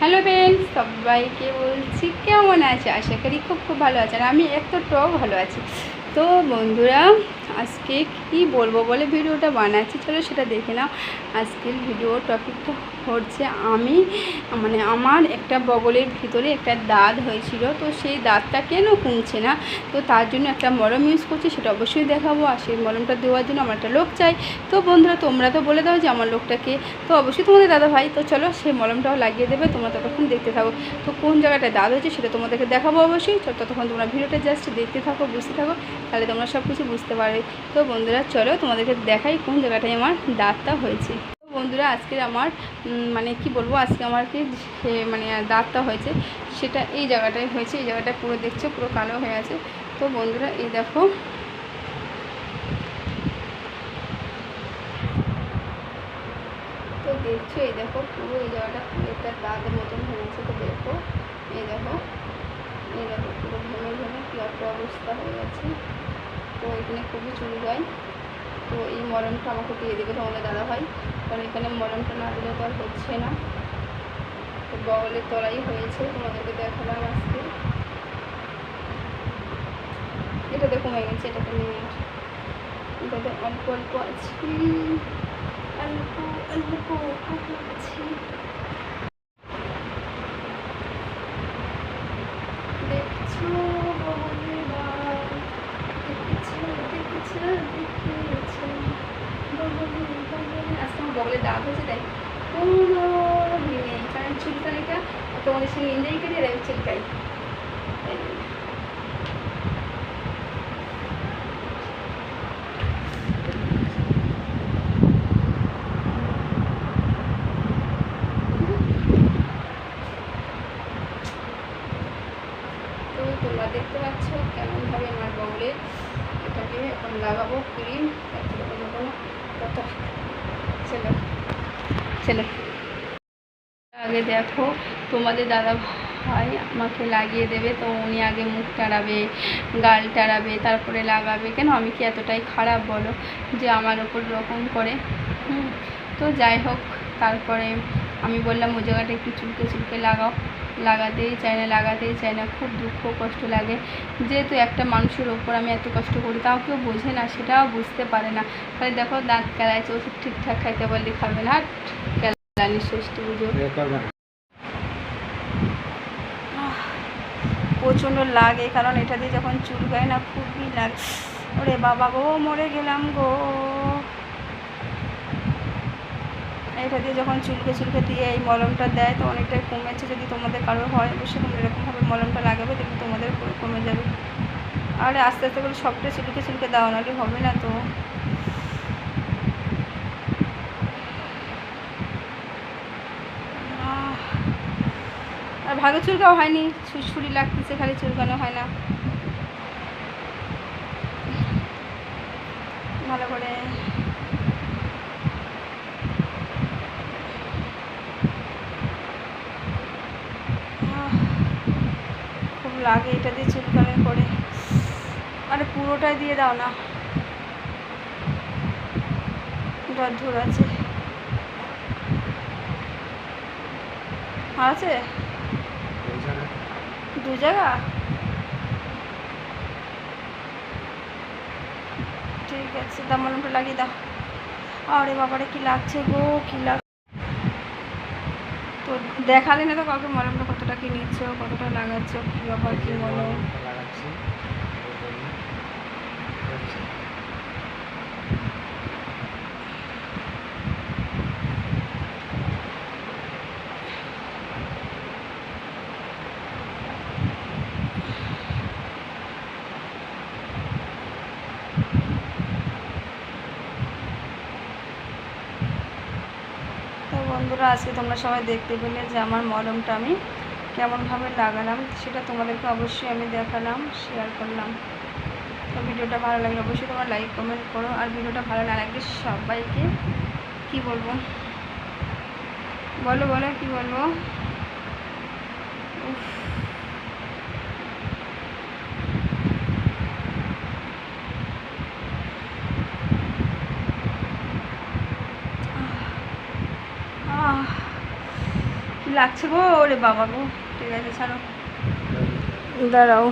Hello Ben সবাইকে বলছি কেমন আছে? আশা করি খুব খুব ভালো আছে। আর আমি এতটাও ভালো আছি। তো বন্ধুরা, আজকে কি বলব বলে ভিডিওটা বানাচ্ছি, চলো সেটা দেখে নাও। আজকের ভিডিও টপিকটা হচ্ছে আমি মানে আমার একটা বগলের ভিতরে একটা দাঁত হয়েছিল, তো সেই দাঁতটা কেন কমছে না? তো তার জন্য একটা মলম ইউজ করছি, সেটা অবশ্যই দেখাবো, আর সেই মলমটা দেওয়ার জন্য আমার একটা লোক চাই। তো বন্ধুরা, তোমরা তো বলে দাও যে আমার লোকটাকে, তো অবশ্যই তোমাদের দাদা ভাই, তো চলো সেই মলমটাও লাগিয়ে দেবে, তোমরা ততক্ষণ দেখতে থাকো। তো কোন জায়গাটায় দাঁত হয়েছে সেটা তোমাদেরকে দেখাবো অবশ্যই ততক্ষণ তোমরা ভিডিওটা জাস্ট দেখতে থাকো, বুঝতে থাকো, তাহলে তোমরা সব কিছু বুঝতে পারবে। তো বন্ধুরা, চলো তোমাদেরকে দেখাই কোন জায়গাটায় আমার দাঁতটা হয়েছে। বন্ধুরা আজকে আমার মানে কি বলব, আজকে আমার কি মানে দাঁতটা হয়েছে, সেটা এই জায়গাটায় হয়েছে, এই জায়গাটা পুরো দেখছ, পুরো কালো হয়ে আছে। তো বন্ধুরা, এই দেখো। তো দেখছ, এই দেখো, পুরো এই জায়গাটা পুরো একটা দাঁতের মতন হয়েছে তো দেখো। এই দেখো এই দেখো, পুরো ঘেমে ঘেমে কি অবস্থা হয়ে গেছে তো এখানে খুবই চুল যায়। তো এই মলমটা আমাকে দিয়ে দেবে তোমাদের দাদা ভাই। কারণ এখানে মলমটা না দিলে তো আর হচ্ছে না। তো বগলের তলাই হয়েছে, তোমাদেরকে দেখালাম আজকে। এটাতে কমে গেছে এটাতে নিয়ে এটাতে অল্প অল্প আছে। অল্প অল্প আছে দেখছ বগলের বাল দেখেছ দেখেছ দেখেছ বগলে বগলে আজকে আমার বগলের দাঁত হয়েছে তাই কোনো নেই কারণ চুলকানিটা চুলকাই তাই জন্য। তো তোমরা দেখতে কেমনভাবে আমার এটাকে লাগাবো কোনো কথা আগে দেখো তোমাদের দাদা ভাই আমাকে লাগিয়ে দেবে, তো উনি আগে মুখ টাড়াবে, গাল টাড়াবে, তারপরে লাগাবে। কেন? আমি কি এতটাই খারাপ বলো যে আমার ওপর রকম করে? তো যাই হোক, তারপরে আমি বললাম, ওই জায়গাটা একটু চুলকে চুলকে লাগাও। লাগাতেই চায় না, লাগাতেই চায় না, খুব দুঃখ, কষ্ট লাগে। যেহেতু একটা মানুষের ওপর আমি এত কষ্ট করি, তাও কেউ বোঝে না, সেটাও বুঝতে পারে না। তাহলে দেখো, দাঁত কেলাইছে ওষুধ ঠিকঠাক খাইতে বললে খাবে না কেলানি ষষ্ঠী পুজো। প্রচণ্ড লাগে, কারণ এটা দিয়ে যখন চুল গায় না খুবই লাগে। ওরে বাবা গো, মরে গেলাম গো। এটা দিয়ে যখন চুলকে চুলকে দিয়ে এই মলমটা দেয়, তো অনেকটাই কমেছে। যদি তোমাদের কারোর হয়, অবশ্যই তোমরা এরকমভাবে মলমটা লাগাবে, দেখবে তোমাদের কমে যাবে। আর আস্তে আস্তে করে সবটা চুলকে চুলকে দেওয়া নাহলে হবে না তো আহ, আর ভালো চুলকাও হয়নি ছুরি লাগতেছে, খালি চুলকানো হয় না। ভালো করে খুব লাগে এটা দিয়ে চুলকানো করে। আরে পুরোটাই দিয়ে দাও না। ডর আছে। আছে? দু জায়গা? ঠিক আছে দাম মলমটা লাগিয়ে দাও। আরে বাবারে, কি লাগছে গো, কি লাগ তো দেখালে না তো কাউকে মলমটা কতটা কি নিচ্ছ, কতটা লাগাচ্ছ, কি ব্যাপার, কি বলো তো বন্ধুরা আজকে তোমরা সবাই দেখতে পেলে যে আমার মলমটা আমি কেমনভাবে লাগালাম, সেটা তোমাদেরকে অবশ্যই আমি দেখালাম শেয়ার করলাম। তো ভিডিওটা ভালো লাগলে অবশ্যই তোমরা লাইক কমেন্ট করো। আর ভিডিওটা ভালো না লাগলে সবাইকে কি বলব? বলো বলো, কি বলব? লাগছে গো ওরে বাবা গো। ঠিক আছে ছাড়ো। দাঁড়াও।